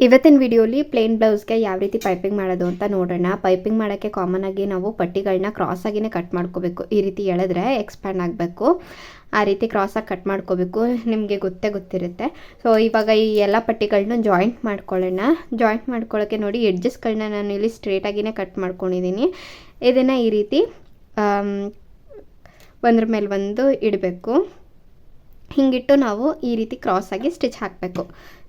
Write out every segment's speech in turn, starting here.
ಇವತ್ತಿನ ವಿಡಿಯೋಲಿ ಪ್ಲೇನ್ ಬ್ಲೌಸ್ಗೆ ಯಾವ ರೀತಿ ಪೈಪಿಂಗ್ ಮಾಡೋದು ಅಂತ ನೋಡೋಣ. ಪೈಪಿಂಗ್ ಮಾಡೋಕ್ಕೆ ಕಾಮನ್ ಆಗಿ ನಾವು ಪಟ್ಟಿಗಳನ್ನ ಕ್ರಾಸ್ ಆಗಿನೇ ಕಟ್ ಮಾಡ್ಕೋಬೇಕು. ಈ ರೀತಿ ಎಳೆದ್ರೆ ಎಕ್ಸ್ಪ್ಯಾಂಡ್ ಆಗಬೇಕು. ಆ ರೀತಿ ಕ್ರಾಸಾಗಿ ಕಟ್ ಮಾಡ್ಕೋಬೇಕು. ನಿಮಗೆ ಗೊತ್ತೇ ಗೊತ್ತಿರುತ್ತೆ. ಸೊ ಇವಾಗ ಈ ಎಲ್ಲ ಪಟ್ಟಿಗಳನ್ನ ಜಾಯಿಂಟ್ ಮಾಡ್ಕೊಳ್ಳೋಣ. ಜಾಯಿಂಟ್ ಮಾಡ್ಕೊಳ್ಳೋಕ್ಕೆ ನೋಡಿ ಎಡ್ಜಸ್ಗಳನ್ನ ನಾನು ಇಲ್ಲಿ ಸ್ಟ್ರೇಟಾಗಿನೇ ಕಟ್ ಮಾಡ್ಕೊಂಡಿದ್ದೀನಿ ಇದನ್ನು ಈ ರೀತಿ ಒಂದ್ರ ಮೇಲೆ ಒಂದು ಇಡಬೇಕು. ಹಿಂಗಿಟ್ಟು ನಾವು ಈ ರೀತಿ ಕ್ರಾಸಾಗಿ ಸ್ಟಿಚ್ ಹಾಕಬೇಕು.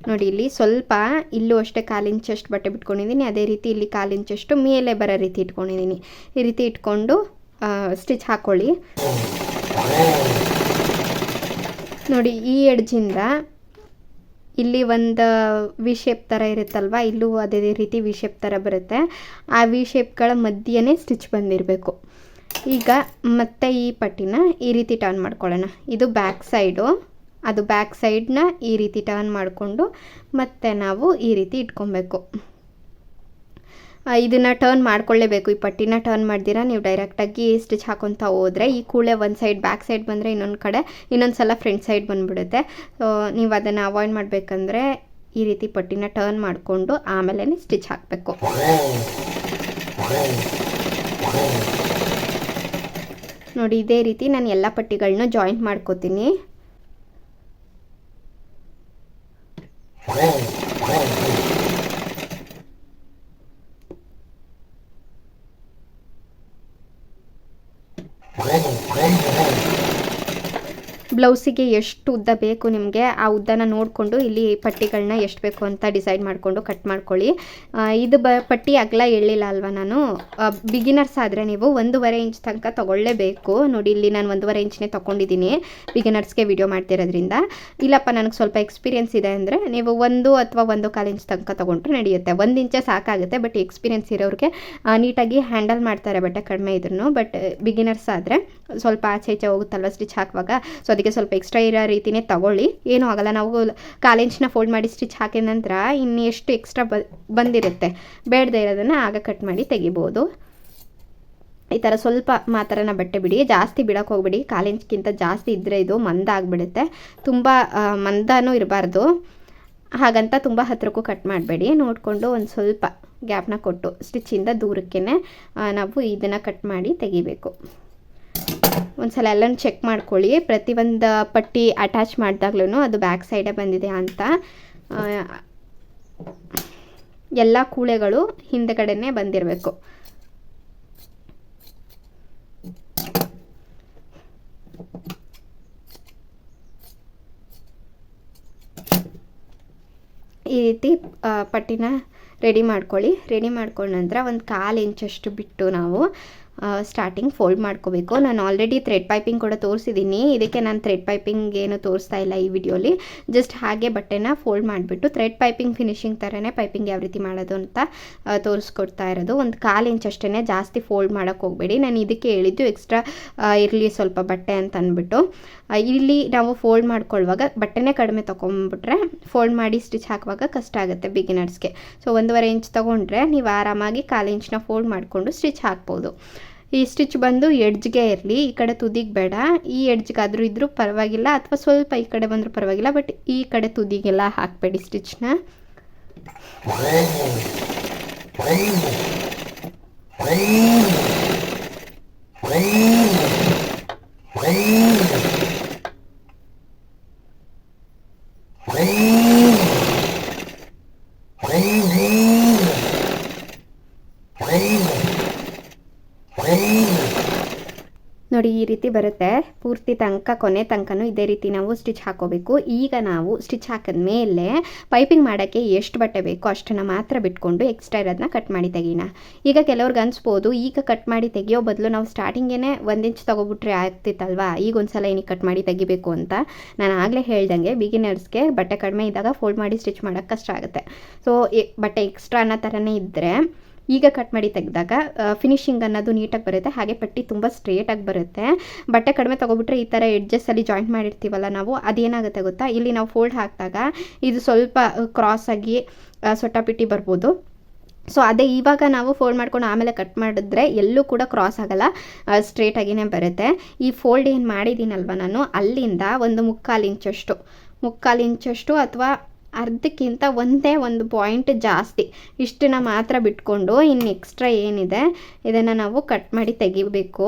ನೋಡಿ, ಇಲ್ಲಿ ಸ್ವಲ್ಪ ಇಲ್ಲೂ ಅಷ್ಟೇ ಕಾಲಿಂಚಷ್ಟು ಬಟ್ಟೆ ಬಿಟ್ಕೊಂಡಿದ್ದೀನಿ. ಅದೇ ರೀತಿ ಇಲ್ಲಿ ಕಾಲಿಂಚಷ್ಟು ಮೇಲೆ ಬರೋ ರೀತಿ ಇಟ್ಕೊಂಡಿದ್ದೀನಿ. ಈ ರೀತಿ ಇಟ್ಕೊಂಡು ಸ್ಟಿಚ್ ಹಾಕ್ಕೊಳ್ಳಿ ನೋಡಿ, ಈ ಎಡ್ಜಿಂದ ಇಲ್ಲಿ ಒಂದು ವಿ ಶೇಪ್ ಥರ ಇರುತ್ತಲ್ವ? ಇಲ್ಲೂ ಅದೇ ರೀತಿ ವಿ ಶೇಪ್ ಥರ ಬರುತ್ತೆ. ಆ ವಿ ಶೇಪ್ಗಳ ಮಧ್ಯೆನೇ ಸ್ಟಿಚ್ ಬಂದಿರಬೇಕು. ಈಗ ಮತ್ತೆ ಈ ಪಟ್ಟಿನ ಈ ರೀತಿ ಟರ್ನ್ ಮಾಡ್ಕೊಳ್ಳೋಣ. ಇದು ಬ್ಯಾಕ್ ಸೈಡು ಅದು ಬ್ಯಾಕ್ ಸೈಡ್ನ ಈ ರೀತಿ ಟರ್ನ್ ಮಾಡಿಕೊಂಡು ಮತ್ತೆ ನಾವು ಈ ರೀತಿ ಇಟ್ಕೊಬೇಕು. ಇದನ್ನು ಟರ್ನ್ ಮಾಡ್ಕೊಳ್ಳೇಬೇಕು. ಈ ಪಟ್ಟಿನ ಟರ್ನ್ ಮಾಡಿದಿರಾ ನೀವು ಡೈರೆಕ್ಟಾಗಿ ಸ್ಟಿಚ್ ಹಾಕೊತಾ ಹೋದರೆ ಈ ಕೂಳೆ ಒಂದು ಸೈಡ್ ಬ್ಯಾಕ್ ಸೈಡ್ ಬಂದರೆ ಇನ್ನೊಂದು ಕಡೆ ಇನ್ನೊಂದು ಸಲ ಫ್ರಂಟ್ ಸೈಡ್ ಬಂದುಬಿಡುತ್ತೆ. ಸೊ ನೀವು ಅದನ್ನು ಅವಾಯ್ಡ್ ಮಾಡಬೇಕಂದ್ರೆ ಈ ರೀತಿ ಪಟ್ಟಿನ ಟರ್ನ್ ಮಾಡಿಕೊಂಡು ಆಮೇಲೆ ಸ್ಟಿಚ್ ಹಾಕಬೇಕು. ನೋಡಿ, ಇದೇ ರೀತಿ ನಾನು ಎಲ್ಲ ಪಟ್ಟಿಗಳನ್ನೂ ಜಾಯಿಂಟ್ ಮಾಡ್ಕೋತೀನಿ. Amém. ಬ್ಲೌಸಿಗೆ ಎಷ್ಟು ಉದ್ದ ಬೇಕು ನಿಮಗೆ, ಆ ಉದ್ದನ ನೋಡಿಕೊಂಡು ಇಲ್ಲಿ ಪಟ್ಟಿಗಳನ್ನ ಎಷ್ಟು ಬೇಕು ಅಂತ ಡಿಸೈಡ್ ಮಾಡಿಕೊಂಡು ಕಟ್ ಮಾಡ್ಕೊಳ್ಳಿ. ಇದು ಬ, ಪಟ್ಟಿ ಅಗಲ ಹೇಳಿಲ್ಲ ಅಲ್ವಾ ನಾನು? ಬಿಗಿನರ್ಸ್ ಆದರೆ ನೀವು ಒಂದೂವರೆ ಇಂಚ್ ತನಕ ತೊಗೊಳ್ಳೇಬೇಕು. ನೋಡಿ, ಇಲ್ಲಿ ನಾನು ಒಂದೂವರೆ ಇಂಚ್ನೇ ತೊಗೊಂಡಿದ್ದೀನಿ ಬಿಗಿನರ್ಸ್ಗೆ ವಿಡಿಯೋ ಮಾಡ್ತಿರೋದ್ರಿಂದ. ಇಲ್ಲಪ್ಪ, ನನಗೆ ಸ್ವಲ್ಪ ಎಕ್ಸ್ಪೀರಿಯನ್ಸ್ ಇದೆ ಅಂದರೆ ನೀವು ಒಂದು ಅಥವಾ ಒಂದು ಕಾಲು ಇಂಚ್ ತನಕ ತೊಗೊಂಡ್ರೆ ನಡೆಯುತ್ತೆ. ಒಂದು ಇಂಚೆ ಸಾಕಾಗುತ್ತೆ ಬಟ್ ಎಕ್ಸ್ಪೀರಿಯೆನ್ಸ್ ಇರೋರಿಗೆ ನೀಟಾಗಿ ಹ್ಯಾಂಡಲ್ ಮಾಡ್ತಾರೆ ಬಟ್ಟೆ ಕಡಿಮೆ ಇದ್ರೂ ಬಟ್ ಬಿಗಿನರ್ಸ್ ಆದರೆ ಸ್ವಲ್ಪ ಆಚೆ ಈಚೆ ಹೋಗುತ್ತಲ್ವ ಸ್ಟಿಚ್ ಹಾಕುವಾಗ? ಸೊ ಅದಕ್ಕೆ ಸ್ವಲ್ಪ ಎಕ್ಸ್ಟ್ರಾ ಇರೋ ರೀತಿನೇ ತಗೊಳ್ಳಿ. ಏನೂ ಆಗಲ್ಲ, ನಾವು ಕಾಲು ಇಂಚ್ನ ಫೋಲ್ಡ್ ಮಾಡಿ ಸ್ಟಿಚ್ ಹಾಕಿದ ನಂತರ ಇನ್ನು ಎಷ್ಟು ಎಕ್ಸ್ಟ್ರಾ ಬಂದಿರುತ್ತೆ. ಬೇಡದೇ ಇರೋದನ್ನು ಆಗ ಕಟ್ ಮಾಡಿ ತೆಗಿಬೋದು. ಈ ಥರ ಸ್ವಲ್ಪ ಮಾತ್ರನ ಬಟ್ಟೆ ಬಿಡಿ. ಜಾಸ್ತಿ ಬಿಡೋಕೆ ಹೋಗ್ಬಿಡಿ. ಕಾಲು ಇಂಚ್ಗಿಂತ ಜಾಸ್ತಿ ಇದ್ದರೆ ಇದು ಮಂದ ಆಗಿಬಿಡುತ್ತೆ. ತುಂಬ ಮಂದನೂ ಇರಬಾರ್ದು. ಹಾಗಂತ ತುಂಬ ಹತ್ತಿರಕ್ಕೂ ಕಟ್ ಮಾಡಬೇಡಿ. ನೋಡಿಕೊಂಡು ಒಂದು ಸ್ವಲ್ಪ ಗ್ಯಾಪ್ನ ಕೊಟ್ಟು ಸ್ಟಿಚ್ಚಿಂದ ದೂರಕ್ಕೇ ನಾವು ಇದನ್ನು ಕಟ್ ಮಾಡಿ ತೆಗಿಬೇಕು. ಒಂದ್ಸಲ ಎಲ್ಲನೂ ಚೆಕ್ ಮಾಡ್ಕೊಳ್ಳಿ. ಪ್ರತಿಯೊಂದು ಪಟ್ಟಿ ಅಟ್ಯಾಚ್ ಮಾಡಿದಾಗ್ಲೂ ಅದು ಬ್ಯಾಕ್ ಸೈಡೇ ಬಂದಿದೆ ಅಂತ. ಎಲ್ಲ ಕೂಳೆಗಳು ಹಿಂದೆಗಡೆನೇ ಬಂದಿರಬೇಕು. ಈ ರೀತಿ ಪಟ್ಟಿನ ರೆಡಿ ಮಾಡ್ಕೊಳ್ಳಿ. ರೆಡಿ ಮಾಡ್ಕೊಂಡ ನಂತರ ಒಂದು ಕಾಲು ಇಂಚಷ್ಟು ಬಿಟ್ಟು ನಾವು ಸ್ಟಾರ್ಟಿಂಗ್ ಫೋಲ್ಡ್ ಮಾಡ್ಕೋಬೇಕು. ನಾನು ಆಲ್ರೆಡಿ ಥ್ರೆಡ್ ಪೈಪಿಂಗ್ ಕೂಡ ತೋರಿಸಿದ್ದೀನಿ ಇದಕ್ಕೆ ನಾನು ಥ್ರೆಡ್ ಪೈಪಿಂಗ್ ಏನು ತೋರಿಸ್ತಾ ಇಲ್ಲ ಈ ವಿಡಿಯೋಲಿ. ಜಸ್ಟ್ ಹಾಗೆ ಬಟ್ಟೆನ ಫೋಲ್ಡ್ ಮಾಡಿಬಿಟ್ಟು ಥ್ರೆಡ್ ಪೈಪಿಂಗ್ ಫಿನಿಶಿಂಗ್ ಥರನೇ ಪೈಪಿಂಗ್ ಯಾವ ರೀತಿ ಮಾಡೋದು ಅಂತ ತೋರಿಸ್ಕೊಡ್ತಾ ಇರೋದು. ಒಂದು ಕಾಲು ಇಂಚ್ ಅಷ್ಟೇ ಜಾಸ್ತಿ ಫೋಲ್ಡ್ ಮಾಡೋಕ್ಕೆ ಹೋಗಬೇಡಿ. ನಾನು ಇದಕ್ಕೆ ಹೇಳಿದ್ದು ಎಕ್ಸ್ಟ್ರಾ ಇರಲಿ ಸ್ವಲ್ಪ ಬಟ್ಟೆ ಅಂತ ಅಂದ್ಬಿಟ್ಟು ಇಲ್ಲಿ ನಾವು ಫೋಲ್ಡ್ ಮಾಡ್ಕೊಳ್ಳುವಾಗ ಬಟ್ಟೆನೇ ಕಡಿಮೆ ತೊಗೊಂಬಿಟ್ರೆ ಫೋಲ್ಡ್ ಮಾಡಿ ಸ್ಟಿಚ್ ಹಾಕುವಾಗ ಕಷ್ಟ ಆಗುತ್ತೆ ಬಿಗಿನರ್ಸ್ಗೆ ಸೊ ಒಂದೂವರೆ ಇಂಚ್ ತೊಗೊಂಡ್ರೆ ನೀವು ಆರಾಮಾಗಿ ಕಾಲು ಇಂಚ್ನ ಫೋಲ್ಡ್ ಮಾಡಿಕೊಂಡು ಸ್ಟಿಚ್ ಹಾಕ್ಬೋದು. ಈ ಸ್ಟಿಚ್ ಬಂದು ಎಡ್ಜ್ಗೆ ಇರಲಿ, ಈ ಕಡೆ ತುದಿಗೆ ಬೇಡ ಈ ಎಡ್ಜ್ಗಾದರೂ ಇದ್ದರೂ ಪರವಾಗಿಲ್ಲ, ಅಥವಾ ಸ್ವಲ್ಪ ಈ ಕಡೆ ಬಂದರೂ ಪರವಾಗಿಲ್ಲ, ಬಟ್ ಈ ಕಡೆ ತುದಿಗೆಲ್ಲ ಹಾಕಬೇಡಿ ಸ್ಟಿಚ್ನ. ನೋಡಿ ಈ ರೀತಿ ಬರುತ್ತೆ. ಪೂರ್ತಿ ತನಕ, ಕೊನೆ ತನಕನೂ ಇದೇ ರೀತಿ ನಾವು ಸ್ಟಿಚ್ ಹಾಕೋಬೇಕು. ಈಗ ನಾವು ಸ್ಟಿಚ್ ಹಾಕಿದ ಮೇಲೆ ಪೈಪಿಂಗ್ ಮಾಡೋಕ್ಕೆ ಎಷ್ಟು ಬಟ್ಟೆ ಬೇಕೋ ಅಷ್ಟನ್ನು ಮಾತ್ರ ಬಿಟ್ಕೊಂಡು ಎಕ್ಸ್ಟ್ರಾ ಇರೋದನ್ನ ಕಟ್ ಮಾಡಿ ತೆಗೀನ. ಈಗ ಕೆಲವ್ರಿಗೆ ಅನಿಸ್ಬೋದು, ಈಗ ಕಟ್ ಮಾಡಿ ತೆಗಿಯೋ ಬದಲು ನಾವು ಸ್ಟಾರ್ಟಿಂಗೇ ಒಂದು ಇಂಚ್ ತೊಗೊಬಿಟ್ರೆ ಆಗ್ತಿತ್ತಲ್ವಾ? ಈಗ ಒಂದ್ಸಲ ಏನಕ್ಕೆ ಕಟ್ ಮಾಡಿ ತೆಗಿಬೇಕು ಅಂತ ನಾನು ಆಗಲೇ ಹೇಳ್ದಂಗೆ ಬಿಗಿನರ್ಸ್ಗೆ ಬಟ್ಟೆ ಕಡಿಮೆ ಇದ್ದಾಗ ಫೋಲ್ಡ್ ಮಾಡಿ ಸ್ಟಿಚ್ ಮಾಡೋಕ್ಕೆ ಕಷ್ಟ ಆಗುತ್ತೆ. ಸೊ ಬಟ್ಟೆ ಎಕ್ಸ್ಟ್ರಾ ಅನ್ನೋ ಥರನೇ ಇದ್ದರೆ ಈಗ ಕಟ್ ಮಾಡಿ ತೆಗೆದಾಗ ಫಿನಿಶಿಂಗ್ ಅನ್ನೋದು ನೀಟಾಗಿ ಬರುತ್ತೆ. ಹಾಗೆ ಪಟ್ಟಿ ತುಂಬ ಸ್ಟ್ರೇಟಾಗಿ ಬರುತ್ತೆ. ಬಟ್ಟೆ ಕಡಿಮೆ ತೊಗೊಬಿಟ್ರೆ ಈ ಥರ ಎಡ್ಜಸ್ಸಲ್ಲಿ ಜಾಯಿಂಟ್ ಮಾಡಿರ್ತೀವಲ್ಲ ನಾವು, ಅದೇನಾಗುತ್ತೆ ಗೊತ್ತಾ? ಇಲ್ಲಿ ನಾವು ಫೋಲ್ಡ್ ಹಾಕಿದಾಗ ಇದು ಸ್ವಲ್ಪ ಕ್ರಾಸ್ ಕ್ರಾಸಾಗಿ ಸೊಟ್ಟಾಪಿಟ್ಟಿ ಬರ್ಬೋದು. ಸೊ ಅದೇ ಇವಾಗ ನಾವು ಫೋಲ್ಡ್ ಮಾಡ್ಕೊಂಡು ಆಮೇಲೆ ಕಟ್ ಮಾಡಿದ್ರೆ ಎಲ್ಲೂ ಕೂಡ ಕ್ರಾಸ್ ಆಗಲ್ಲ ಸ್ಟ್ರೇಟಾಗಿಯೇ ಬರುತ್ತೆ. ಈ ಫೋಲ್ಡ್ ಏನು ಮಾಡಿದ್ದೀನಲ್ವ ನಾನು, ಅಲ್ಲಿಂದ ಒಂದು ಮುಕ್ಕಾಲು ಇಂಚಷ್ಟು ಮುಕ್ಕಾಲು ಇಂಚಷ್ಟು ಅಥವಾ ಅರ್ಧಕ್ಕಿಂತ ಒಂದೇ ಒಂದು ಪಾಯಿಂಟ್ ಜಾಸ್ತಿ. ಇಷ್ಟನ್ನ ಮಾತ್ರ ಬಿಟ್ಕೊಂಡು ಇನ್ನು ಎಕ್ಸ್ಟ್ರಾ ಏನಿದೆ, ಇದನ್ನು ನಾವು ಕಟ್ ಮಾಡಿ ತೆಗಿಬೇಕು.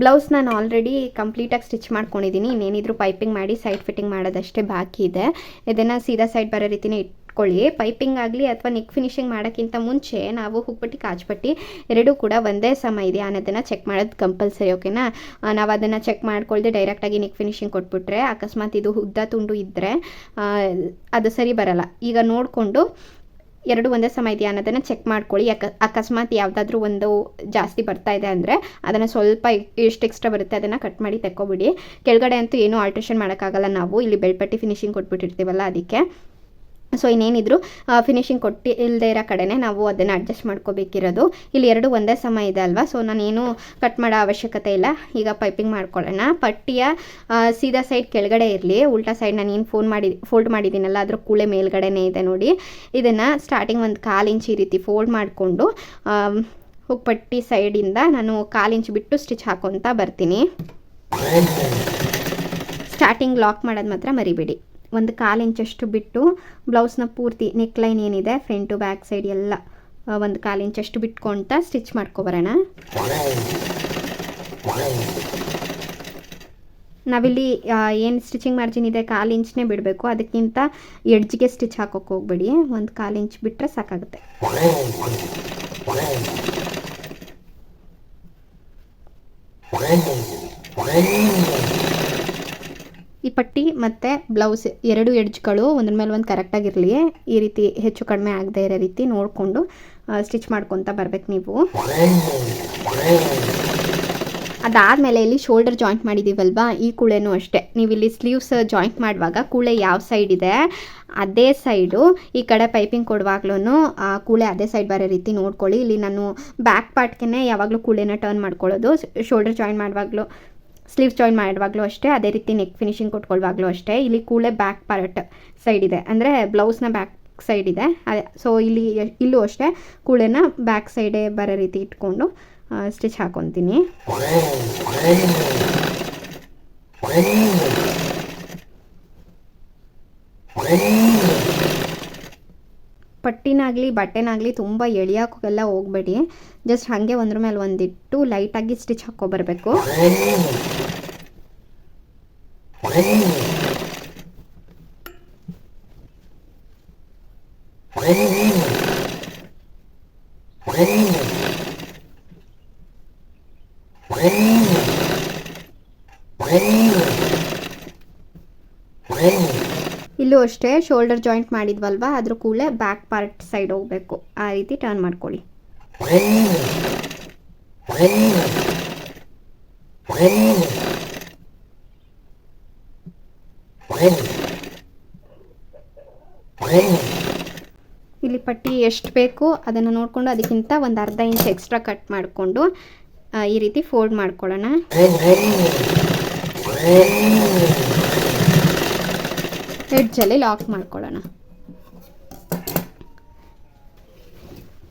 ಬ್ಲೌಸ್ ನಾನು ಆಲ್ರೆಡಿ ಕಂಪ್ಲೀಟಾಗಿ ಸ್ಟಿಚ್ ಮಾಡ್ಕೊಂಡಿದ್ದೀನಿ ಇನ್ನೇನಿದ್ರು ಪೈಪಿಂಗ್ ಮಾಡಿ ಸೈಡ್ ಫಿಟ್ಟಿಂಗ್ ಮಾಡೋದಷ್ಟೇ ಬಾಕಿ ಇದೆ. ಇದನ್ನು ಸೀದಾ ಸೈಡ್ ಬರೋ ರೀತಿನೇ ಇಟ್ಕೊಳ್ಳಿ ಪೈಪಿಂಗ್ ಆಗಲಿ ಅಥವಾ ನೆಕ್ ಫಿನಿಶಿಂಗ್ ಮಾಡೋಕ್ಕಿಂತ ಮುಂಚೆ ನಾವು ಹುಕ್ಪಟ್ಟಿ ಕಾಜ್ಪಟ್ಟಿ ಎರಡೂ ಕೂಡ ಒಂದೇ ಸಮ ಇದೆಯಾ ಅನ್ನೋದನ್ನು ಚೆಕ್ ಮಾಡೋದು ಕಂಪಲ್ಸರಿ ಓಕೆನಾ ನಾವು ಅದನ್ನು ಚೆಕ್ ಮಾಡ್ಕೊಳ್ದೆ ಡೈರೆಕ್ಟಾಗಿ ನೆಕ್ ಫಿನಿಶಿಂಗ್ ಕೊಟ್ಬಿಟ್ರೆ ಅಕಸ್ಮಾತ್ ಇದು ಉದ್ದ ತುಂಡು ಇದ್ದರೆ ಅದು ಸರಿ ಬರಲ್ಲ. ಈಗ ನೋಡಿಕೊಂಡು ಎರಡು ಒಂದೇ ಸಮ ಇದೆಯಾ ಅನ್ನೋದನ್ನು ಚೆಕ್ ಮಾಡ್ಕೊಳ್ಳಿ. ಅಕ, ಅಕಸ್ಮಾತ್ ಯಾವುದಾದ್ರೂ ಒಂದು ಜಾಸ್ತಿ ಬರ್ತಾ ಇದೆ ಅಂದರೆ ಅದನ್ನು ಸ್ವಲ್ಪ ಎಷ್ಟು ಎಕ್ಸ್ಟ್ರಾ ಬರುತ್ತೆ ಅದನ್ನು ಕಟ್ ಮಾಡಿ ತೆಕ್ಕೊಬಿಡಿ. ಕೆಳಗಡೆ ಅಂತೂ ಏನೂ ಆಲ್ಟ್ರೇಷನ್ ಮಾಡೋಕ್ಕಾಗಲ್ಲ ನಾವು. ಇಲ್ಲಿ ಬೆಳ್ಪಟ್ಟಿ ಫಿನಿಶಿಂಗ್ ಕೊಟ್ಬಿಟ್ಟಿರ್ತೀವಲ್ಲ ಅದಕ್ಕೆ. ಸೊ ಇನ್ನೇನಿದ್ರು ಫಿನಿಶಿಂಗ್ ಕೊಟ್ಟು ಇಲ್ಲದೆ ಇರೋ ಕಡೆನೇ ನಾವು ಅದನ್ನು ಅಡ್ಜಸ್ಟ್ ಮಾಡ್ಕೋಬೇಕಿರೋದು. ಇಲ್ಲಿ ಎರಡು ಒಂದೇ ಸಮ ಇದೆ ಅಲ್ವಾ? ಸೊ ನಾನೇನು ಕಟ್ ಮಾಡೋ ಅವಶ್ಯಕತೆ ಇಲ್ಲ. ಈಗ ಪೈಪಿಂಗ್ ಮಾಡ್ಕೊಳ್ಳೋಣ. ಪಟ್ಟಿಯ ಸೀದಾ ಸೈಡ್ ಕೆಳಗಡೆ ಇರಲಿ. ಉಲ್ಟಾ ಸೈಡ್ ನಾನು ಏನು ಫೋನ್ ಮಾಡಿ ಫೋಲ್ಡ್ ಮಾಡಿದ್ದೀನಲ್ಲ, ಅದ್ರ ಕೂಳೆ ಮೇಲ್ಗಡೆನೇ ಇದೆ ನೋಡಿ. ಇದನ್ನು ಸ್ಟಾರ್ಟಿಂಗ್ ಒಂದು ಕಾಲು ಇಂಚ್ ಈ ರೀತಿ ಫೋಲ್ಡ್ ಮಾಡಿಕೊಂಡು ಹುಕ್ಪಟ್ಟಿ ಸೈಡಿಂದ ನಾನು ಕಾಲು ಇಂಚ್ ಬಿಟ್ಟು ಸ್ಟಿಚ್ ಹಾಕೊತ ಬರ್ತೀನಿ. ಸ್ಟಾರ್ಟಿಂಗ್ ಲಾಕ್ ಮಾಡೋದು ಮಾತ್ರ ಮರಿಬೇಡಿ. ಒಂದು ಕಾಲು ಇಂಚಷ್ಟು ಬಿಟ್ಟು ಬ್ಲೌಸ್ನ ಪೂರ್ತಿ ನೆಕ್ ಲೈನ್ ಏನಿದೆ ಫ್ರಂಟು ಬ್ಯಾಕ್ ಸೈಡ್ ಎಲ್ಲ ಒಂದು ಕಾಲು ಇಂಚಷ್ಟು ಬಿಟ್ಕೊಳ್ತಾ ಸ್ಟಿಚ್ ಮಾಡ್ಕೊಬರೋಣ ನಾವಿಲ್ಲಿ ಏನು ಸ್ಟಿಚಿಂಗ್ ಮಾರ್ಜಿನ್ ಇದೆ ಕಾಲು ಇಂಚ್ನೇ ಬಿಡಬೇಕು. ಅದಕ್ಕಿಂತ ಎಡ್ಜ್ಗೆ ಸ್ಟಿಚ್ ಹಾಕೋಕೆ ಹೋಗ್ಬೇಡಿ. ಒಂದು ಕಾಲು ಇಂಚ್ ಬಿಟ್ಟರೆ ಸಾಕಾಗುತ್ತೆ. ಪಟ್ಟಿ ಮತ್ತು ಬ್ಲೌಸ್ ಎರಡು ಎಡ್ಜ್ಗಳು ಒಂದ್ರ ಮೇಲೆ ಒಂದು ಕರೆಕ್ಟಾಗಿರಲಿ ಈ ರೀತಿ ಹೆಚ್ಚು ಕಡಿಮೆ ಆಗದೆ ಇರೋ ರೀತಿ ನೋಡಿಕೊಂಡು ಸ್ಟಿಚ್ ಮಾಡ್ಕೊತ ಬರ್ಬೇಕು ನೀವು. ಅದಾದಮೇಲೆ ಇಲ್ಲಿ ಶೋಲ್ಡರ್ ಜಾಯಿಂಟ್ ಮಾಡಿದ್ದೀವಲ್ವಾ ಈ ಕೂಳೆನೂ ಅಷ್ಟೇ. ನೀವು ಇಲ್ಲಿ ಸ್ಲೀವ್ಸ್ ಜಾಯಿಂಟ್ ಮಾಡುವಾಗ ಕೂಳೆ ಯಾವ ಸೈಡ್ ಇದೆ, ಅದೇ ಸೈಡು ಈ ಕಡೆ ಪೈಪಿಂಗ್ ಕೊಡುವಾಗ್ಲೂ ಕೂಳೆ ಅದೇ ಸೈಡ್ ಬರೋ ರೀತಿ ನೋಡ್ಕೊಳ್ಳಿ. ಇಲ್ಲಿ ನಾನು ಬ್ಯಾಕ್ ಪಾರ್ಟ್ಗೆ ಯಾವಾಗಲೂ ಕೂಳೆನ ಟರ್ನ್ ಮಾಡ್ಕೊಳ್ಳೋದು ಶೋಲ್ಡರ್ ಜಾಯಿಂಟ್ ಮಾಡುವಾಗಲೂ. ಸ್ಲೀವ್ಸ್ ಜಾಯಿನ್ ಮಾಡುವಾಗಲೂ ಅಷ್ಟೇ, ಅದೇ ರೀತಿ ನೆಕ್ ಫಿನಿಶಿಂಗ್ ಕೊಟ್ಕೊಳ್ಳುವಾಗಲೂ ಅಷ್ಟೇ. ಇಲ್ಲಿ ಕೂಳೆ ಬ್ಯಾಕ್ ಪಾರ್ಟ್ ಸೈಡ್ ಇದೆ. ಅಂದರೆ ಬ್ಲೌಸ್ನ ಬ್ಯಾಕ್ ಸೈಡ್ ಇದೆ. ಸೊ ಇಲ್ಲಿ ಇಲ್ಲೂ ಅಷ್ಟೇ ಕೂಳೆನ ಬ್ಯಾಕ್ ಸೈಡೇ ಬರೋ ರೀತಿ ಇಟ್ಕೊಂಡು ಸ್ಟಿಚ್ ಹಾಕೊತೀನಿ. ಪಟ್ಟಿನಾಗಲಿ ಬಟ್ಟೆನಾಗಲಿ ತುಂಬ ಎಳಿಯೋಕ್ಕೆಲ್ಲ ಹೋಗಬೇಡಿ. ಜಸ್ಟ್ ಹಾಗೆ ಒಂದ್ರ ಮೇಲೆ ಒಂದಿಟ್ಟು ಲೈಟಾಗಿ ಸ್ಟಿಚ್ ಹಾಕ್ಕೊಬರ್ಬೇಕು. ಇಲ್ಲೂ ಅಷ್ಟೇ ಶೋಲ್ಡರ್ ಜಾಯಿಂಟ್ ಮಾಡಿದ್ವಲ್ವಾ? ಅದ್ರ ಕೂಡಲೇ ಬ್ಯಾಕ್ ಪಾರ್ಟ್ ಸೈಡ್ ಹೋಗಬೇಕು. ಆ ರೀತಿ ಟರ್ನ್ ಮಾಡ್ಕೊಳ್ಳಿ. ಇಲ್ಲಿ ಪಟ್ಟಿ ಎಷ್ಟು ಬೇಕು ಅದನ್ನು ನೋಡಿಕೊಂಡು ಅದಕ್ಕಿಂತ ಒಂದು ಅರ್ಧ ಇಂಚ್ ಎಕ್ಸ್ಟ್ರಾ ಕಟ್ ಮಾಡಿಕೊಂಡು ಈ ರೀತಿ ಫೋಲ್ಡ್ ಮಾಡ್ಕೊಳ್ಳೋಣ. ಎಡ್ಜಲ್ಲಿ ಲಾಕ್ ಮಾಡ್ಕೊಳ್ಳೋಣ.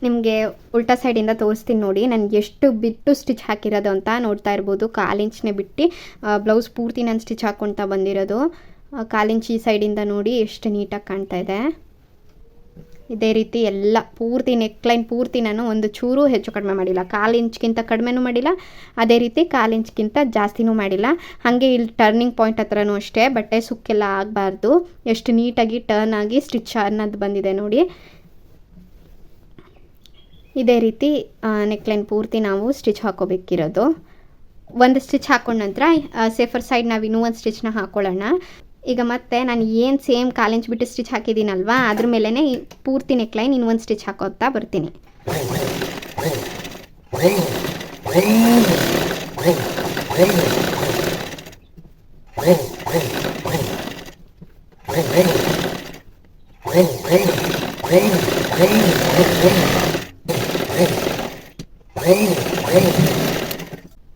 ನಿಮಗೆ ಉಲ್ಟಾ ಸೈಡಿಂದ ತೋರಿಸ್ತೀನಿ ನೋಡಿ. ನನಗೆ ಎಷ್ಟು ಬಿಟ್ಟು ಸ್ಟಿಚ್ ಹಾಕಿರೋದು ಅಂತ ನೋಡ್ತಾ ಇರ್ಬೋದು. ಕಾಲು ಇಂಚ್ನೇ ಬಿಟ್ಟು ಬ್ಲೌಸ್ ಪೂರ್ತಿ ನಾನು ಸ್ಟಿಚ್ ಹಾಕ್ಕೊಳ್ತಾ ಬಂದಿರೋದು. ಕಾಲಿಂಚಿ ಸೈಡಿಂದ ನೋಡಿ ಎಷ್ಟು ನೀಟಾಗಿ ಕಾಣ್ತಾ ಇದೆ. ಇದೇ ರೀತಿ ಎಲ್ಲ ಪೂರ್ತಿ ನೆಕ್ಲೈನ್, ಪೂರ್ತಿ ನಾನು ಒಂದು ಚೂರು ಹೆಚ್ಚು ಕಡಿಮೆ ಮಾಡಿಲ್ಲ. ಕಾಲು ಇಂಚ್ಗಿಂತ ಕಡಿಮೆನೂ ಮಾಡಿಲ್ಲ. ಅದೇ ರೀತಿ ಕಾಲು ಇಂಚ್ಗಿಂತ ಜಾಸ್ತಿನೂ ಮಾಡಿಲ್ಲ. ಹಾಗೆ ಇಲ್ಲಿ ಟರ್ನಿಂಗ್ ಪಾಯಿಂಟ್ ಹತ್ರನೂ ಅಷ್ಟೇ. ಬಟ್ಟೆ ಸುಕ್ಕೆಲ್ಲ ಆಗಬಾರ್ದು. ಎಷ್ಟು ನೀಟಾಗಿ ಟರ್ನ್ ಆಗಿ ಸ್ಟಿಚ್ ಅನ್ನೋದು ಬಂದಿದೆ ನೋಡಿ. ಇದೇ ರೀತಿ ನೆಕ್ಲೈನ್ ಪೂರ್ತಿ ನಾವು ಸ್ಟಿಚ್ ಹಾಕೋಬೇಕಿರೋದು. ಒಂದು ಸ್ಟಿಚ್ ಹಾಕೊಂಡ ನಂತರ ಸೇಫರ್ ಸೈಡ್ ನಾವು ಇನ್ನೂ ಒಂದು ಸ್ಟಿಚ್ನ ಹಾಕೊಳ್ಳೋಣ. ಈಗ ಮತ್ತೆ ನಾನು ಏನು ಸೇಮ್ ಕಾಲಿಂಚ್ ಬಿಟ್ಟು ಸ್ಟಿಚ್ ಹಾಕಿದ್ದೀನಲ್ವಾ? ಅದ್ರ ಮೇಲೇ ಪೂರ್ತಿ ನೆಕ್ಲೈನ್ ಇನ್ನೊಂದು ಸ್ಟಿಚ್ ಹಾಕೋತಾ ಬರ್ತೀನಿ.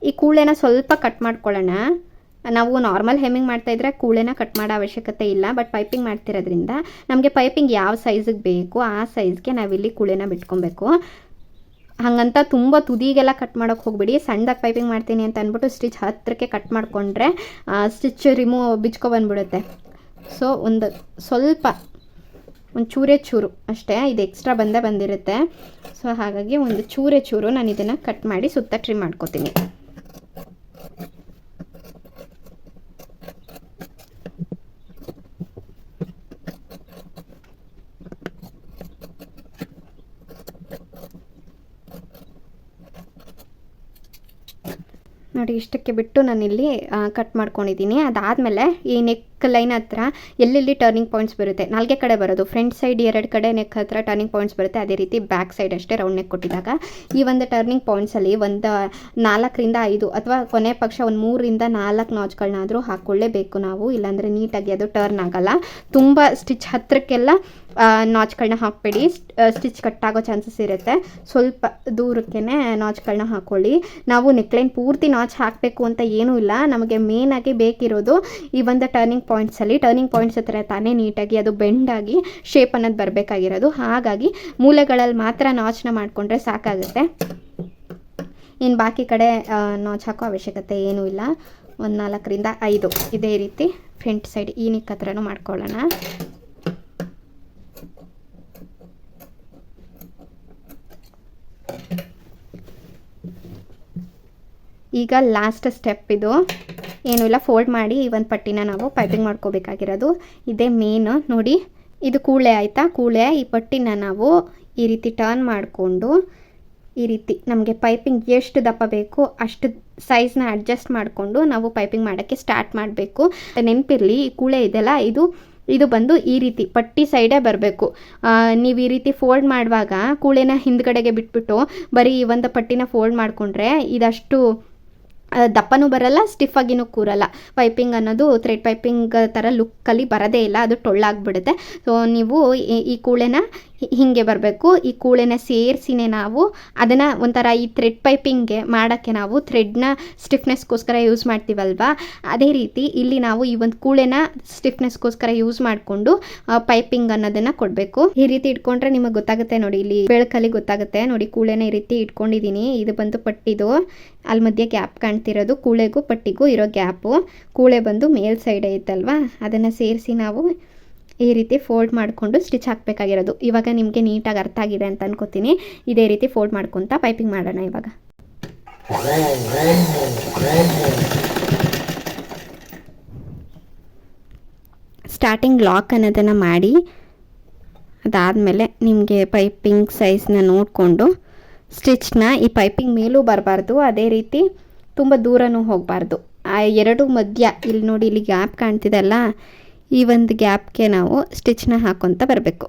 ಈ ಕೂಳೆನ ಸ್ವಲ್ಪ ಕಟ್ ಮಾಡ್ಕೊಳ್ಳೋಣ. ನಾವು ನಾರ್ಮಲ್ ಹೆಮ್ಮಿಂಗ್ ಮಾಡ್ತಾ ಇದ್ರೆ ಕೂಳೆನ ಕಟ್ ಮಾಡೋ ಅವಶ್ಯಕತೆ ಇಲ್ಲ ಬಟ್ ಪೈಪಿಂಗ್ ಮಾಡ್ತಿರೋದ್ರಿಂದ ನಮಗೆ ಪೈಪಿಂಗ್ ಯಾವ ಸೈಜಿಗೆ ಬೇಕು, ಆ ಸೈಜ್ಗೆ ನಾವಿಲ್ಲಿ ಕೂಳೆನ ಬಿಟ್ಕೊಬೇಕು. ಹಾಗಂತ ತುಂಬ ತುದಿಗೆಲ್ಲ ಕಟ್ ಮಾಡೋಕೆ ಹೋಗ್ಬಿಡಿ. ಸಣ್ಣದಾಗಿ ಪೈಪಿಂಗ್ ಮಾಡ್ತೀನಿ ಅಂತ ಅಂದ್ಬಿಟ್ಟು ಸ್ಟಿಚ್ ಹತ್ತಿರಕ್ಕೆ ಕಟ್ ಮಾಡಿಕೊಂಡ್ರೆ ಸ್ಟಿಚ್ ರಿಮೂವ್ ಬಿಚ್ಕೊ ಬಂದ್ಬಿಡುತ್ತೆ. ಸೊ ಒಂದು ಸ್ವಲ್ಪ, ಒಂದು ಚೂರೆ ಚೂರು ಅಷ್ಟೇ, ಇದು ಎಕ್ಸ್ಟ್ರಾ ಬಂದೇ ಬಂದಿರುತ್ತೆ. ಸೊ ಹಾಗಾಗಿ ಒಂದು ಚೂರೆ ಚೂರು ನಾನು ಇದನ್ನು ಕಟ್ ಮಾಡಿ ಸುತ್ತ ಟ್ರಿಮ್ ಮಾಡ್ಕೋತೀನಿ. ನೋಡಿ ಇಷ್ಟಕ್ಕೆ ಬಿಟ್ಟು ನಾನಿಲ್ಲಿ ಕಟ್ ಮಾಡ್ಕೊಂಡಿದ್ದೀನಿ. ಅದಾದಮೇಲೆ ಈ ನೆಕ್ ಲೈನ್ ಹತ್ರ ಎಲ್ಲೆಲ್ಲಿ ಟರ್ನಿಂಗ್ ಪಾಯಿಂಟ್ಸ್ ಬರುತ್ತೆ? ನಾಲ್ಗೆ ಕಡೆ ಬರೋದು. ಫ್ರಂಟ್ ಸೈಡ್ ಎರಡು ಕಡೆ ನೆಕ್ ಹತ್ರ ಟರ್ನಿಂಗ್ ಪಾಯಿಂಟ್ಸ್ ಬರುತ್ತೆ. ಅದೇ ರೀತಿ ಬ್ಯಾಕ್ ಸೈಡ್ ಅಷ್ಟೇ ರೌಂಡ್ ನೆಕ್ ಕೊಟ್ಟಿದ್ದಾಗ. ಈ ಒಂದು ಟರ್ನಿಂಗ್ ಪಾಯಿಂಟ್ಸಲ್ಲಿ ಒಂದು ನಾಲ್ಕರಿಂದ ಐದು ಅಥವಾ ಕೊನೆ ಪಕ್ಷ ಒಂದು ಮೂರರಿಂದ ನಾಲ್ಕು ನಾಚ್ಗಳನ್ನಾದರೂ ಹಾಕ್ಕೊಳ್ಳೇಬೇಕು ನಾವು. ಇಲ್ಲಾಂದರೆ ನೀಟಾಗಿ ಅದು ಟರ್ನ್ ಆಗಲ್ಲ. ತುಂಬ ಸ್ಟಿಚ್ ಹತ್ತಿರಕ್ಕೆಲ್ಲ ನಾಚ್ಗಳನ್ನ ಹಾಕಬೇಡಿ. ಸ್ಟಿಚ್ ಕಟ್ಟಾಗೋ ಚಾನ್ಸಸ್ ಇರುತ್ತೆ. ಸ್ವಲ್ಪ ದೂರಕ್ಕೇ ನಾಚ್ಗಳನ್ನ ಹಾಕ್ಕೊಳ್ಳಿ ನಾವು ನೆಕ್ಲೈನ್ ಪೂರ್ತಿ ನಾಚ್ ಹಾಕಬೇಕು ಅಂತ ಏನೂ ಇಲ್ಲ. ನಮಗೆ ಮೇನಾಗಿ ಬೇಕಿರೋದು ಈ ಒಂದು ಟರ್ನಿಂಗ್ ಪಾಯಿಂಟ್ಸಲ್ಲಿ ಟರ್ನಿಂಗ್ ಪಾಯಿಂಟ್ಸ್ ಹತ್ರ ತಾನೇ ನೀಟಾಗಿ ಅದು ಬೆಂಡಾಗಿ ಶೇಪ್ ಅನ್ನೋದು ಬರಬೇಕಾಗಿರೋದು. ಹಾಗಾಗಿ ಮೂಲೆಗಳಲ್ಲಿ ಮಾತ್ರ ನಾಚ್ನ ಮಾಡಿಕೊಂಡ್ರೆ ಸಾಕಾಗುತ್ತೆ. ಇನ್ನು ಬಾಕಿ ಕಡೆ ನಾಚ್ ಹಾಕೋ ಅವಶ್ಯಕತೆ ಏನೂ ಇಲ್ಲ. ಒಂದು ನಾಲ್ಕರಿಂದ ಐದು. ಇದೇ ರೀತಿ ಫ್ರಂಟ್ ಸೈಡ್ ಈ ನಿಕ್ ಹತ್ರನೂ ಮಾಡ್ಕೊಳ್ಳೋಣ. ಈಗ ಲಾಸ್ಟ್ ಸ್ಟೆಪ್ ಇದು. ಏನೂ ಇಲ್ಲ ಫೋಲ್ಡ್ ಮಾಡಿ ಈ ಒಂದು ಪಟ್ಟಿನ ನಾವು ಪೈಪಿಂಗ್ ಮಾಡ್ಕೋಬೇಕಾಗಿರೋದು. ಇದೇ ಮೇನ್ ನೋಡಿ, ಇದು ಕೂಳೆ ಆಯಿತಾ? ಕೂಳೆ ಈ ಪಟ್ಟಿನ ನಾವು ಈ ರೀತಿ ಟರ್ನ್ ಮಾಡಿಕೊಂಡು ಈ ರೀತಿ ನಮಗೆ ಪೈಪಿಂಗ್ ಎಷ್ಟು ದಪ್ಪ ಬೇಕು, ಅಷ್ಟು ಸೈಜ್ನ ಅಡ್ಜಸ್ಟ್ ಮಾಡಿಕೊಂಡು ನಾವು ಪೈಪಿಂಗ್ ಮಾಡೋಕ್ಕೆ ಸ್ಟಾರ್ಟ್ ಮಾಡಬೇಕು. ನೆನಪಿರಲಿ, ಈ ಕೂಳೆ ಇದೆಲ್ಲ, ಇದು ಇದು ಬಂದು ಈ ರೀತಿ ಪಟ್ಟಿ ಸೈಡೇ ಬರಬೇಕು. ನೀವು ಈ ರೀತಿ ಫೋಲ್ಡ್ ಮಾಡುವಾಗ ಕೂಳೆನ ಹಿಂದ್ಗಡೆಗೆ ಬಿಟ್ಬಿಟ್ಟು ಬರೀ ಈ ಒಂದು ಪಟ್ಟಿನ ಫೋಲ್ಡ್ ಮಾಡಿಕೊಂಡ್ರೆ ಇದಷ್ಟು ದಪ್ಪನೂ ಬರಲ್ಲ ಸ್ಟಿಫ್ ಆಗಿನೂ ಕೂರಲ್ಲ. ಪೈಪಿಂಗ್ ಅನ್ನೋದು ಥ್ರೆಡ್ ಪೈಪಿಂಗ್ ಥರ ಲುಕ್ಕಲ್ಲಿ ಬರೋದೇ ಇಲ್ಲ, ಅದು ಟೊಳ್ಳಾಗ್ಬಿಡುತ್ತೆ. ಸೊ ನೀವು ಈ ಕೂಳೆನ ಹೀಗೆ ಬರಬೇಕು. ಈ ಕೂಳೆನ ಸೇರಿಸಿನೇ ನಾವು ಅದನ್ನು ಒಂಥರ ಈ ಥ್ರೆಡ್ ಪೈಪಿಂಗ್ಗೆ ಮಾಡೋಕ್ಕೆ ನಾವು ಥ್ರೆಡ್ನ ಸ್ಟಿಫ್ನೆಸ್ಗೋಸ್ಕರ ಯೂಸ್ ಮಾಡ್ತೀವಲ್ವಾ? ಅದೇ ರೀತಿ ಇಲ್ಲಿ ನಾವು ಈ ಒಂದು ಕೂಳೆನ ಸ್ಟಿಫ್ನೆಸ್ಗೋಸ್ಕರ ಯೂಸ್ ಮಾಡಿಕೊಂಡು ಪೈಪಿಂಗ್ ಅನ್ನೋದನ್ನು ಕೊಡಬೇಕು. ಈ ರೀತಿ ಇಟ್ಕೊಂಡ್ರೆ ನಿಮಗೆ ಗೊತ್ತಾಗುತ್ತೆ ನೋಡಿ, ಇಲ್ಲಿ ಬೆಳಕಲ್ಲಿ ಗೊತ್ತಾಗುತ್ತೆ ನೋಡಿ, ಕೂಳೆನ ಈ ರೀತಿ ಇಟ್ಕೊಂಡಿದ್ದೀನಿ. ಇದು ಬಂದು ಪಟ್ಟಿದು ಅಲ್ಲಿ ಮಧ್ಯೆ ಗ್ಯಾಪ್ ಕಾಣ್ತಿರೋದು ಕೂಳೆಗೂ ಪಟ್ಟಿಗೂ ಇರೋ ಗ್ಯಾಪು. ಕೂಳೆ ಬಂದು ಮೇಲ್ ಸೈಡ್ ಐತಲ್ವಾ? ಅದನ್ನು ಸೇರಿಸಿ ನಾವು ಈ ರೀತಿ ಫೋಲ್ಡ್ ಮಾಡಿಕೊಂಡು ಸ್ಟಿಚ್ ಹಾಕಬೇಕಾಗಿರೋದು. ಇವಾಗ ನಿಮಗೆ ನೀಟಾಗಿ ಅರ್ಥ ಆಗಿದೆ ಅಂತ ಅನ್ಕೋತೀನಿ. ಇದೇ ರೀತಿ ಫೋಲ್ಡ್ ಮಾಡ್ಕೊತ ಪೈಪಿಂಗ್ ಮಾಡೋಣ ಇವಾಗ. ಸ್ಟಾರ್ಟಿಂಗ್ ಲಾಕ್ ಅನ್ನೋದನ್ನು ಮಾಡಿ, ಅದಾದಮೇಲೆ ನಿಮಗೆ ಪೈಪಿಂಗ್ ಸೈಜ್ನ ನೋಡಿಕೊಂಡು ಸ್ಟಿಚ್ನ ಈ ಪೈಪಿಂಗ್ ಮೇಲೂ ಬರಬಾರ್ದು, ಅದೇ ರೀತಿ ತುಂಬ ದೂರನೂ ಹೋಗಬಾರ್ದು. ಆ ಎರಡು ಮಧ್ಯ, ಇಲ್ಲಿ ನೋಡಿ ಇಲ್ಲಿ ಗ್ಯಾಪ್ ಕಾಣ್ತಿದಲ್ಲ ಈ ಒಂದು ಗ್ಯಾಪ್ಗೆ ನಾವು ಸ್ಟಿಚ್ನ ಹಾಕೊತ ಬರಬೇಕು.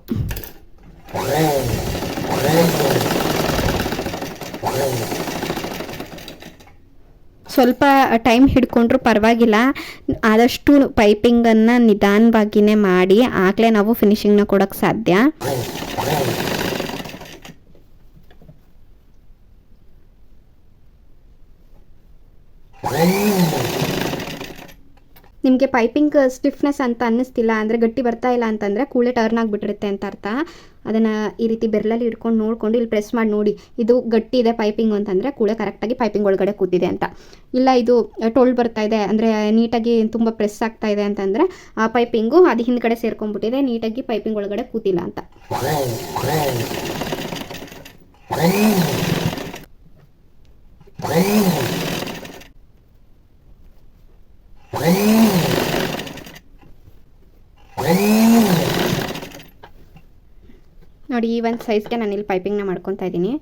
ಸ್ವಲ್ಪ ಟೈಮ್ ಹಿಡ್ಕೊಂಡ್ರೂ ಪರವಾಗಿಲ್ಲ. ಆದಷ್ಟು ಪೈಪಿಂಗನ್ನು ನಿಧಾನವಾಗಿಯೇ ಮಾಡಿ ಆಗಲೇ ನಾವು ಫಿನಿಶಿಂಗ್ನ ಕೊಡೋಕ್ಕೆ ಸಾಧ್ಯ. ನಿಮಗೆ ಪೈಪಿಂಗ್ ಸ್ಟಿಫ್ನೆಸ್ ಅಂತ ಅನ್ನಿಸ್ತಿಲ್ಲ ಅಂದರೆ ಗಟ್ಟಿ ಬರ್ತಾ ಇಲ್ಲ ಅಂತಂದರೆ ಕೂಳೆ ಟರ್ನ್ ಆಗಿಬಿಟ್ಟಿರುತ್ತೆ ಅಂತ ಅರ್ಥ. ಅದನ್ನು ಈ ರೀತಿ ಬೆರಳಲ್ಲಿ ಹಿಡ್ಕೊಂಡು ನೋಡಿಕೊಂಡು ಇಲ್ಲಿ ಪ್ರೆಸ್ ಮಾಡಿ ನೋಡಿ. ಇದು ಗಟ್ಟಿ ಇದೆ ಪೈಪಿಂಗ್ ಅಂತಂದರೆ ಕೂಳೆ ಕರೆಕ್ಟಾಗಿ ಪೈಪಿಂಗ್ ಒಳಗಡೆ ಕೂತಿದೆ ಅಂತ. ಇಲ್ಲ, ಇದು ಟೋಲ್ ಬರ್ತಾ ಇದೆ ಅಂದರೆ ನೀಟಾಗಿ ತುಂಬ ಪ್ರೆಸ್ ಆಗ್ತಾ ಇದೆ ಅಂತಂದರೆ ಆ ಪೈಪಿಂಗು ಅದು ಹಿಂದ್ಗಡೆ ಸೇರ್ಕೊಂಡ್ಬಿಟ್ಟಿದೆ, ನೀಟಾಗಿ ಪೈಪಿಂಗ್ ಒಳಗಡೆ ಕೂತಿಲ್ಲ ಅಂತ. ನೋಡಿ, ಈ ಒಂದು ಸೈಜ್ಗೆ ನಾನು ಇಲ್ಲಿ ಪೈಪಿಂಗ್ನ ಮಾಡ್ಕೊತಾ ಇದ್ದೀನಿ.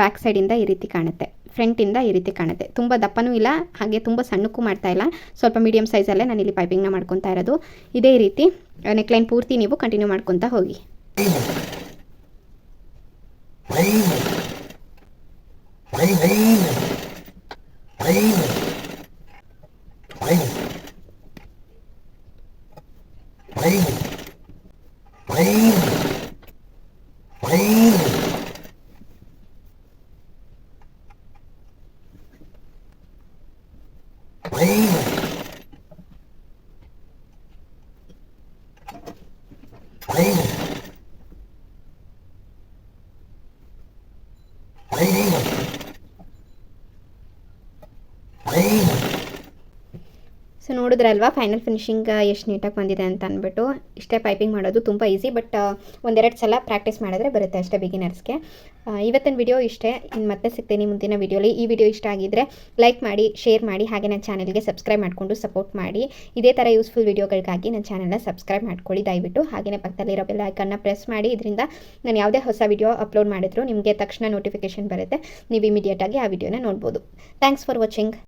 ಬ್ಯಾಕ್ ಸೈಡಿಂದ ಈ ರೀತಿ ಕಾಣುತ್ತೆ. ಫ್ರಂಟಿಂದ ಈ ರೀತಿ ಕಾಣುತ್ತೆ. ತುಂಬ ದಪ್ಪನೂ ಇಲ್ಲ, ಹಾಗೆ ತುಂಬ ಸಣ್ಣಕ್ಕೂ ಮಾಡ್ತಾ ಇಲ್ಲ. ಸ್ವಲ್ಪ ಮೀಡಿಯಮ್ ಸೈಜಲ್ಲೇ ನಾನು ಇಲ್ಲಿ ಪೈಪಿಂಗ್ನ ಮಾಡ್ಕೊತಾ ಇರೋದು. ಇದೇ ರೀತಿ ನೆಕ್ಲೈನ್ ಪೂರ್ತಿ ನೀವು ಕಂಟಿನ್ಯೂ ಮಾಡ್ಕೊತಾ ಹೋಗಿ. ಸೊ ನೋಡಿದ್ರಲ್ವಾ? ಫೈನಲ್ ಫಿನಿಶಿಂಗ್ ಎಷ್ಟು ನೀಟಾಗಿ ಬಂದಿದೆ ಅಂತ ಅಂದ್ಬಿಟ್ಟು ಇಷ್ಟೇ ಪೈಪಿಂಗ್ ಮಾಡೋದು ತುಂಬ ಈಸಿ ಬಟ್ ಒಂದೆರಡು ಸಲ ಪ್ರಾಕ್ಟೀಸ್ ಮಾಡಿದ್ರೆ ಬರುತ್ತೆ ಅಷ್ಟೇ ಬಿಗಿನರ್ಸ್ಗೆ ಇವತ್ತಿನ ವಿಡಿಯೋ ಇಷ್ಟೇ. ಇನ್ನು ಮತ್ತೆ ಸಿಗ್ತೀನಿ ಮುಂದಿನ ವಿಡಿಯೋಲಿ ಈ ವಿಡಿಯೋ ಇಷ್ಟ ಆಗಿದ್ದರೆ ಲೈಕ್ ಮಾಡಿ ಶೇರ್ ಮಾಡಿ, ಹಾಗೆ ನನ್ನ ಚಾನಲ್ಗೆ ಸಬ್ಸ್ಕ್ರೈಬ್ ಮಾಡಿಕೊಂಡು ಸಪೋರ್ಟ್ ಮಾಡಿ. ಇದೇ ಥರ ಯೂಸ್ಫುಲ್ ವಿಡಿಯೋಗಳಿಗಾಗಿ ನನ್ನ ಚಾನಲ್ನ ಸಬ್ಸ್ಕ್ರೈಬ್ ಮಾಡ್ಕೊಳ್ಳಿ ದಯವಿಟ್ಟು. ಹಾಗೆಯೇ ಪಕ್ಕದಲ್ಲಿರೋ ಬೆಲ್ ಐಕನ್ನ ಪ್ರೆಸ್ ಮಾಡಿ. ಇದರಿಂದ ನಾನು ಯಾವುದೇ ಹೊಸ ವಿಡಿಯೋ ಅಪ್ಲೋಡ್ ಮಾಡಿದ್ರು ನಿಮಗೆ ತಕ್ಷಣ ನೋಟಿಫಿಕೇಶನ್ ಬರುತ್ತೆ. ನೀವು ಇಮಿಡಿಯೇಟಾಗಿ ಆ ವಿಡಿಯೋನ ನೋಡ್ಬೋದು. Thanks for watching